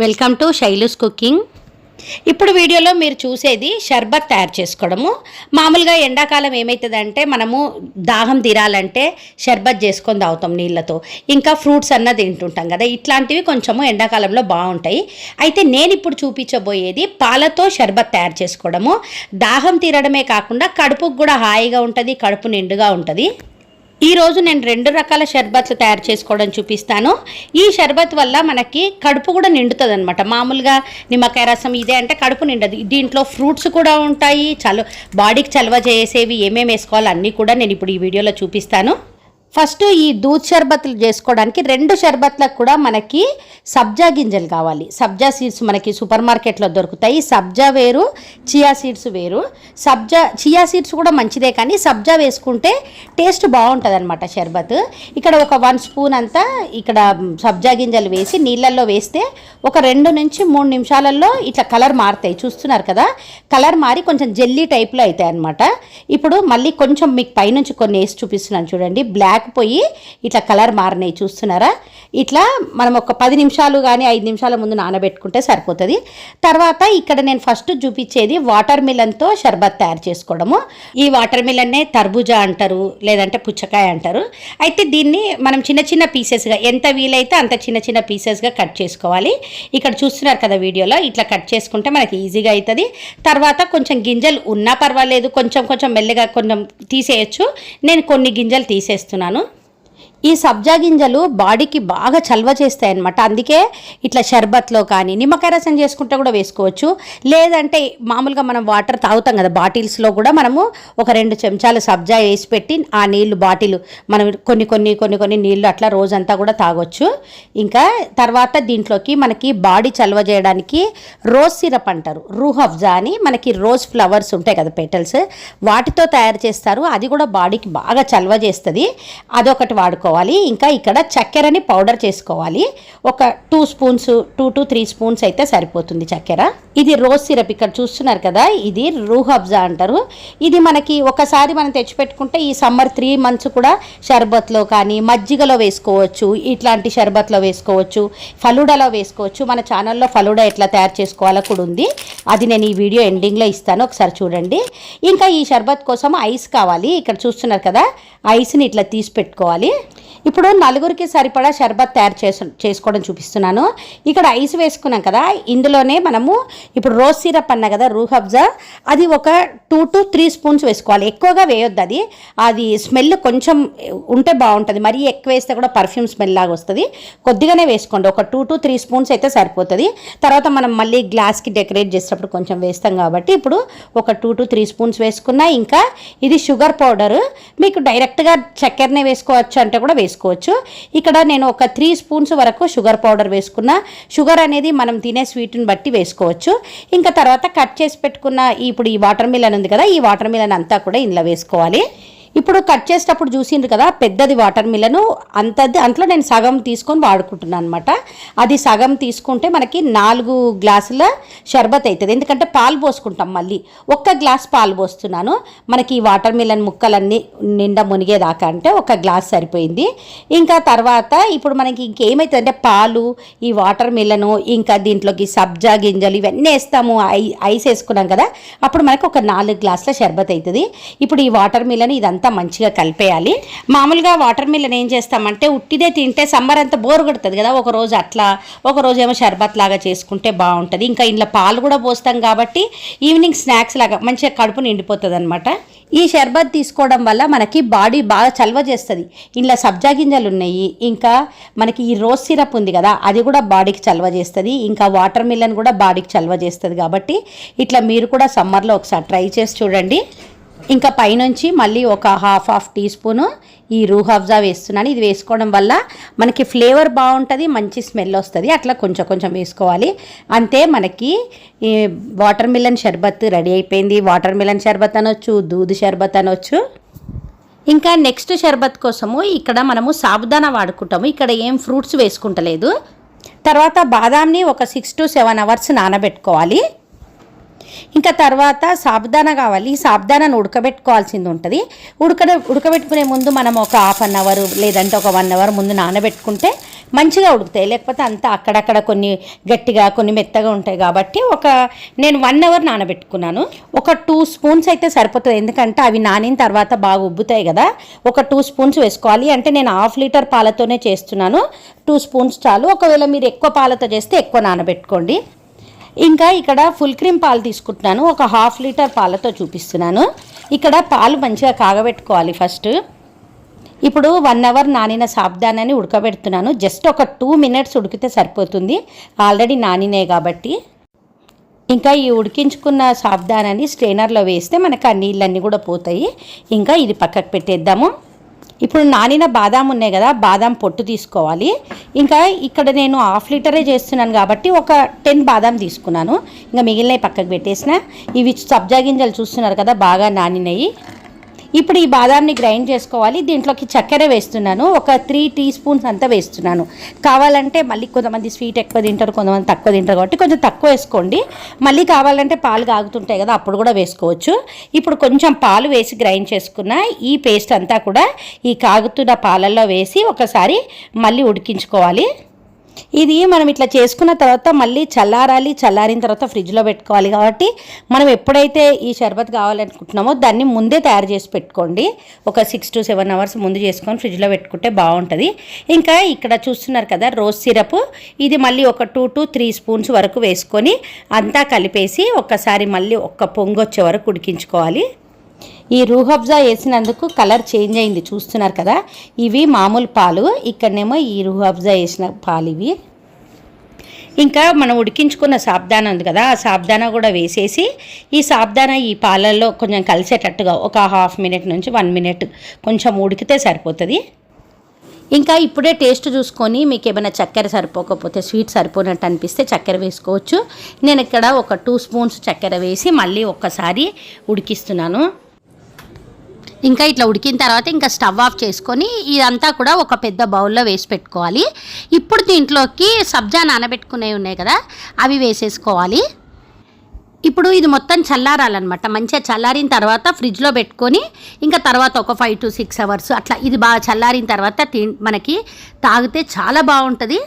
Welcome to Shailu's cooking. ఇప్పుడు వీడియోలో మీరు చూసేది షర్బత్ తయారు చేసుకోవడము. మామూలుగా ఎండాకాలం ఏమవుతుందంటే మనము దాహం తీరాలంటే షర్బత్ చేసుకొని తాగుతాం నీళ్ళతో. ఇంకా ఫ్రూట్స్ అన్న తింటుంటాం కదా ఇట్లాంటివి కొంచెము ఎండాకాలంలో బాగుంటాయి. అయితే నేను ఇప్పుడు చూపించబోయేది పాలతో షర్బత్ తయారు చేసుకోవడము. దాహం తీరడమే కాకుండా కడుపుకు కూడా హాయిగా ఉంటుంది కడుపు నిండుగా ఉంటుంది. ఈ రోజు నేను రెండు రకాల షర్బత్లు తయారు చేసుకోవడం చూపిస్తాను. ఈ షర్బత్ వల్ల మనకి కడుపు కూడా నిండుతుంది అనమాట మామూలుగా నిమ్మకాయ రసం ఇదే అంటే కడుపు నిండదు. దీంట్లో ఫ్రూట్స్ కూడా ఉంటాయి. చలు బాడీకి చలవ చేసేవి ఏమేమి వేసుకోవాలి అన్నీ కూడా నేను ఇప్పుడు ఈ వీడియోలో చూపిస్తాను. ఫస్ట్ ఈ దూద్ షర్బత్లు చేసుకోవడానికి రెండు షర్బత్లకు కూడా మనకి సబ్జా గింజలు కావాలి. సబ్జా సీడ్స్ మనకి సూపర్ మార్కెట్లో దొరుకుతాయి. సబ్జా వేరు చియా సీడ్స్ వేరు. సబ్జా చియా సీడ్స్ కూడా మంచిదే కానీ సబ్జా వేసుకుంటే టేస్ట్ బాగుంటుంది అనమాట షర్బత్. ఇక్కడ ఒక వన్ స్పూన్ అంతా ఇక్కడ సబ్జా గింజలు వేసి నీళ్ళల్లో వేస్తే ఒక రెండు నుంచి మూడు నిమిషాలలో ఇట్లా కలర్ మారుతాయి. చూస్తున్నారు కదా? కలర్ మారి కొంచెం జెల్లీ టైప్లో అవుతాయి అనమాట ఇప్పుడు మళ్ళీ కొంచెం మీకు పైనుంచి కొన్ని వేసి చూపిస్తున్నాను చూడండి. బ్లాక్ పోయి ఇట్లా కలర్ మారినాయి చూస్తున్నారా? ఇట్లా మనం ఒక పది నిమిషాలు కానీ ఐదు నిమిషాల ముందు నానబెట్టుకుంటే సరిపోతుంది. తర్వాత ఇక్కడ నేను ఫస్ట్ చూపించేది వాటర్ మిలన్తో షర్బత్ తయారు చేసుకోవడము. ఈ వాటర్ మిలన్నే తర్బూజా అంటారు లేదంటే పుచ్చకాయ అంటారు. అయితే దీన్ని మనం చిన్న చిన్న పీసెస్గా ఎంత వీలైతే అంత చిన్న చిన్న పీసెస్గా కట్ చేసుకోవాలి. ఇక్కడ చూస్తున్నారు కదా వీడియోలో ఇట్లా కట్ చేసుకుంటే మనకి ఈజీగా అవుతుంది తర్వాత కొంచెం గింజలు ఉన్నా పర్వాలేదు కొంచెం కొంచెం మెల్లగా కొంచెం తీసేయచ్చు. నేను కొన్ని గింజలు తీసేస్తున్నాను. ¿no? ఈ సబ్జా గింజలు బాడీకి బాగా చల్వ చేస్తాయి అనమాట అందుకే ఇట్లా షర్బత్లో కానీ నిమ్మకాయ రసం చేసుకుంటే కూడా వేసుకోవచ్చు. లేదంటే మామూలుగా మనం వాటర్ తాగుతాం కదా బాటిల్స్లో కూడా మనము ఒక రెండు చెంచాలు సబ్జా వేసి పెట్టి ఆ నీళ్ళు బాటిల్ మనం కొన్ని కొన్ని కొన్ని కొన్ని నీళ్ళు అట్లా రోజంతా కూడా తాగొచ్చు. ఇంకా తర్వాత దీంట్లోకి మనకి బాడీ చల్వ చేయడానికి రోజ్ సిరప్ అంటారు. రూహ్ అఫ్జా అని మనకి రోజ్ ఫ్లవర్స్ ఉంటాయి కదా పెటల్స్. వాటితో తయారు చేస్తారు. అది కూడా బాడీకి బాగా చల్వ చేస్తుంది. అదొకటి వాడుకో చేసుకోవాలి ఇంకా ఇక్కడ చక్కెరని పౌడర్ చేసుకోవాలి. ఒక two spoons two to three spoons అయితే సరిపోతుంది చక్కెర. ఇది రోజ్ సిరప్. ఇక్కడ చూస్తున్నారు కదా ఇది రూహబ్జా అంటారు. ఇది మనకి ఒకసారి మనం తెచ్చిపెట్టుకుంటే ఈ సమ్మర్ త్రీ మంత్స్ కూడా షర్బత్లో కానీ మజ్జిగలో వేసుకోవచ్చు. ఇట్లాంటి షర్బత్లో వేసుకోవచ్చు. ఫలూడాలో వేసుకోవచ్చు. మన ఛానల్లో ఫలూడా ఎట్లా తయారు చేసుకోవాలో కూడా ఉంది. అది నేను ఈ వీడియో ఎండింగ్లో ఇస్తాను. ఒకసారి చూడండి. ఇంకా ఈ షర్బత్ కోసం ఐస్ కావాలి. ఇక్కడ చూస్తున్నారు కదా ఐస్ని ఇట్లా తీసి పెట్టుకోవాలి. ఇప్పుడు నలుగురికి సరిపడా షర్బత్ తయారు చేసు చేసుకోవడం చూపిస్తున్నాను. ఇక్కడ ఐస్ వేసుకున్నాం కదా ఇందులోనే మనము ఇప్పుడు రోజ్ సిరప్ అన్న కదా రూహబ్జా అది ఒక టూ టు త్రీ స్పూన్స్ వేసుకోవాలి. ఎక్కువగా వేయొద్దు అది. అది స్మెల్ కొంచెం ఉంటే బాగుంటుంది. మరీ ఎక్కువ వేస్తే కూడా పర్ఫ్యూమ్ స్మెల్ లాగా వస్తుంది. కొద్దిగానే వేసుకోండి. ఒక టూ టు త్రీ స్పూన్స్ అయితే సరిపోతుంది. తర్వాత మనం మళ్ళీ గ్లాస్కి డెకరేట్ చేసేటప్పుడు కొంచెం వేస్తాం కాబట్టి ఇప్పుడు ఒక టూ టు త్రీ స్పూన్స్ వేసుకున్నా ఇంకా ఇది షుగర్ పౌడర్. మీకు డైరెక్ట్గా చక్కెరనే వేసుకోవచ్చు అంటే కూడా వేసుకోవచ్చు. ఇక్కడ నేను ఒక త్రీ స్పూన్స్ వరకు షుగర్ పౌడర్ వేసుకున్న. షుగర్ అనేది మనం తినే స్వీట్ని బట్టి వేసుకోవచ్చు. ఇంకా తర్వాత కట్ చేసి పెట్టుకున్న ఇప్పుడు ఈ వాటర్ మిలన్ ఉంది కదా ఈ వాటర్ మిలన్ అంతా కూడా ఇందులో వేసుకోవాలి. ఇప్పుడు కట్ చేసేటప్పుడు చూసిండ్రు కదా పెద్దది వాటర్ మిలను అంతది అంట్లో నేను సగం తీసుకొని వాడుకుంటున్నాను అనమాట అది సగం తీసుకుంటే మనకి నాలుగు గ్లాసుల షర్బత్ అవుతుంది ఎందుకంటే పాలు పోసుకుంటాం మళ్ళీ. ఒక్క గ్లాస్ పాలు పోస్తున్నాను. మనకి ఈ వాటర్ మిలన్ ముక్కలన్నీ నిండా మునిగేదాకా అంటే ఒక గ్లాస్ సరిపోయింది. ఇంకా తర్వాత ఇప్పుడు మనకి ఇంకేమవుతుందంటే పాలు ఈ వాటర్ మిలను ఇంకా దీంట్లోకి సబ్జా గింజలు ఇవన్నీ వేస్తాము. ఐ ఐస్ వేసుకున్నాం కదా అప్పుడు మనకి ఒక నాలుగు గ్లాసుల షర్బత్ అవుతుంది ఇప్పుడు ఈ వాటర్ మిలన్ ఇదంతా మంచిగా కలిపేయాలి. మామూలుగా వాటర్ మిలన్ ఏం చేస్తామంటే ఉట్టిదే తింటే సమ్మర్ అంతా బోర్ కొడుతుంది కదా ఒక రోజు అట్లా ఒక రోజు ఏమో షర్బత్ లాగా చేసుకుంటే బాగుంటుంది. ఇంకా ఇంట్లో పాలు కూడా పోస్తాం కాబట్టి ఈవినింగ్ స్నాక్స్ లాగా మంచిగా కడుపు నిండిపోతుంది అనమాట ఈ షర్బత్ తీసుకోవడం వల్ల మనకి బాడీ బాగా చల్వ చేస్తుంది. ఇంట్లో సబ్జా గింజలు ఉన్నాయి ఇంకా మనకి ఈ రోజ్ సిరప్ ఉంది కదా అది కూడా బాడీకి చల్వ చేస్తుంది. ఇంకా వాటర్ మిలన్ కూడా బాడీకి చల్వ చేస్తుంది కాబట్టి ఇట్లా మీరు కూడా సమ్మర్లో ఒకసారి ట్రై చేసి చూడండి. ఇంకా పైనుంచి మళ్ళీ ఒక హాఫ్ హాఫ్ టీ స్పూను ఈ రూ అఫ్జా వేస్తున్నాను. ఇది వేసుకోవడం వల్ల మనకి ఫ్లేవర్ బాగుంటుంది మంచి స్మెల్ వస్తుంది. అట్లా కొంచెం కొంచెం వేసుకోవాలి. అంతే మనకి ఈ వాటర్ మిలన్ షర్బత్ రెడీ అయిపోయింది. వాటర్ మిలన్ షర్బత్ అనొచ్చు దూద్ షర్బత్ అనొచ్చు. ఇంకా నెక్స్ట్ షర్బత్ కోసము ఇక్కడ మనము సాబుదానా వాడుకుంటాము. ఇక్కడ ఏం ఫ్రూట్స్ వేసుకుంటలేదు. తర్వాత బాదాంని ఒక సిక్స్ టు సెవెన్ అవర్స్ నానబెట్టుకోవాలి. ఇంకా తర్వాత సాబుదానా కావాలి. ఈ సాబుదానాను ఉడకబెట్టుకోవాల్సింది ఉంటుంది. ఉడక ఉడకబెట్టుకునే ముందు మనం ఒక హాఫ్ అన్ అవర్ లేదంటే ఒక వన్ అవర్ ముందు నానబెట్టుకుంటే మంచిగా ఉడుకుతాయి. లేకపోతే అంతా అక్కడక్కడ కొన్ని గట్టిగా కొన్ని మెత్తగా ఉంటాయి కాబట్టి ఒక నేను వన్ అవర్ నానబెట్టుకున్నాను. ఒక టూ స్పూన్స్ అయితే సరిపోతుంది. ఎందుకంటే అవి నానిన తర్వాత బాగా ఉబ్బుతాయి కదా. ఒక టూ స్పూన్స్ వేసుకోవాలి. అంటే నేను హాఫ్ లీటర్ పాలతోనే చేస్తున్నాను. టూ స్పూన్స్ చాలు. ఒకవేళ మీరు ఎక్కువ పాలతో చేస్తే ఎక్కువ నానబెట్టుకోండి. ఇంకా ఇక్కడ ఫుల్ క్రీమ్ పాలు తీసుకుంటున్నాను. ఒక హాఫ్ లీటర్ పాలతో చూపిస్తున్నాను. ఇక్కడ పాలు మంచిగా కాగబెట్టుకోవాలి ఫస్ట్. ఇప్పుడు వన్ అవర్ నానిన సాబ్దానాన్ని ఉడకబెడుతున్నాను. జస్ట్ ఒక టూ మినిట్స్ ఉడికితే సరిపోతుంది. ఆల్రెడీ నానినే కాబట్టి. ఇంకా ఈ ఉడికించుకున్న సాబ్దానాన్ని స్ట్రైనర్లో వేస్తే మనకు ఆ నీళ్ళన్నీ కూడా పోతాయి. ఇంకా ఇది పక్కకు పెట్టేద్దాము. ఇప్పుడు నానిన బాదాం ఉన్నాయి కదా బాదాం పొట్టు తీసుకోవాలి. ఇంకా ఇక్కడ నేను హాఫ్ లీటరే చేస్తున్నాను కాబట్టి ఒక టెన్ బాదాం తీసుకున్నాను. ఇంకా మిగిలినవి పక్కకు పెట్టేసిన. ఇవి సబ్జా గింజలు చూస్తున్నారు కదా బాగా నానినవి ఇప్పుడు ఈ బాదాంని గ్రైండ్ చేసుకోవాలి. దీంట్లోకి చక్కెర వేస్తున్నాను. ఒక త్రీ టీ స్పూన్స్ అంతా వేస్తున్నాను. కావాలంటే మళ్ళీ కొంతమంది స్వీట్ ఎక్కువ తింటారు కొంతమంది తక్కువ తింటారు కాబట్టి కొంచెం తక్కువ వేసుకోండి. మళ్ళీ కావాలంటే పాలు కాగుతుంటాయి కదా అప్పుడు కూడా వేసుకోవచ్చు. ఇప్పుడు కొంచెం పాలు వేసి గ్రైండ్ చేసుకున్న ఈ పేస్ట్ అంతా కూడా ఈ కాగుతున్న పాలల్లో వేసి ఒకసారి మళ్ళీ ఉడికించుకోవాలి. ఇది మనం ఇట్లా చేసుకున్న తర్వాత మళ్ళీ చల్లారాలి చల్లారిన తర్వాత ఫ్రిడ్జ్లో పెట్టుకోవాలి. కాబట్టి మనం ఎప్పుడైతే ఈ షర్బత్ కావాలనుకుంటున్నామో దాన్ని ముందే తయారు చేసి పెట్టుకోండి. ఒక సిక్స్ టు సెవెన్ అవర్స్ ముందు చేసుకొని ఫ్రిడ్జ్లో పెట్టుకుంటే బాగుంటుంది. ఇంకా ఇక్కడ చూస్తున్నారు కదా రోజ్ సిరప్ ఇది మళ్ళీ ఒక టూ టు త్రీ స్పూన్స్ వరకు వేసుకొని అంతా కలిపేసి ఒక్కసారి మళ్ళీ ఒక్క పొంగు వచ్చే వరకు ఉడికించుకోవాలి. ఈ రూహబ్జా వేసినందుకు కలర్ చేంజ్ అయింది చూస్తున్నారు కదా? ఇవి మామూలు పాలు. ఇక్కడనేమో ఈ రూహబ్జా వేసిన పాలు ఇవి. ఇంకా మనం ఉడికించుకున్న సాబ్దానా ఉంది కదా ఆ సాబ్దానా కూడా వేసేసి ఈ సాబ్దానా ఈ పాలల్లో కొంచెం కలిసేటట్టుగా ఒక హాఫ్ మినిట్ నుంచి వన్ మినిట్ కొంచెం ఉడికితే సరిపోతుంది. ఇంకా ఇప్పుడే టేస్ట్ చూసుకొని మీకు ఏమైనా చక్కెర సరిపోకపోతే స్వీట్ సరిపోనట్టు అనిపిస్తే చక్కెర వేసుకోవచ్చు. నేను ఇక్కడ ఒక టూ స్పూన్స్ చక్కెర వేసి మళ్ళీ ఒక్కసారి ఉడికిస్తున్నాను. ఇంకా ఇట్లా ఉడికిన తర్వాత ఇంకా స్టవ్ ఆఫ్ చేసుకొని ఇదంతా కూడా ఒక పెద్ద బౌల్లో వేసి పెట్టుకోవాలి. ఇప్పుడు దీంట్లోకి సబ్జా నానబెట్టుకునేవి ఉన్నాయి కదా అవి వేసేసుకోవాలి. ఇప్పుడు ఇది మొత్తం చల్లారాలన్నమాట. మంచిగా చల్లారిన తర్వాత ఫ్రిడ్జ్లో పెట్టుకొని ఇంకా తర్వాత ఒక ఫైవ్ టు సిక్స్ అవర్స్ అట్లా ఇది బాగా చల్లారిన తర్వాత తి మనకి తాగితే చాలా బాగుంటుంది.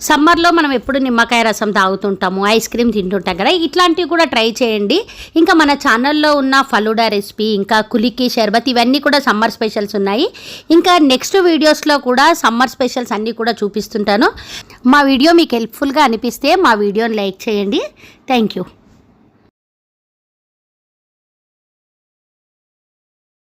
సమ్మర్లో మనం ఎప్పుడు నిమ్మకాయ రసం తాగుతుంటాము ఐస్ క్రీమ్ తింటుంటాం కదా ఇట్లాంటివి కూడా ట్రై చేయండి. ఇంకా మన ఛానల్లో ఉన్న ఫలూడా రెసిపీ ఇంకా కులికి షర్బత్ ఇవన్నీ కూడా సమ్మర్ స్పెషల్స్ ఉన్నాయి. ఇంకా నెక్స్ట్ వీడియోస్లో కూడా సమ్మర్ స్పెషల్స్ అన్నీ కూడా చూపిస్తుంటాను. మా వీడియో మీకు హెల్ప్ఫుల్గా అనిపిస్తే మా వీడియోని లైక్ చేయండి. Thank you.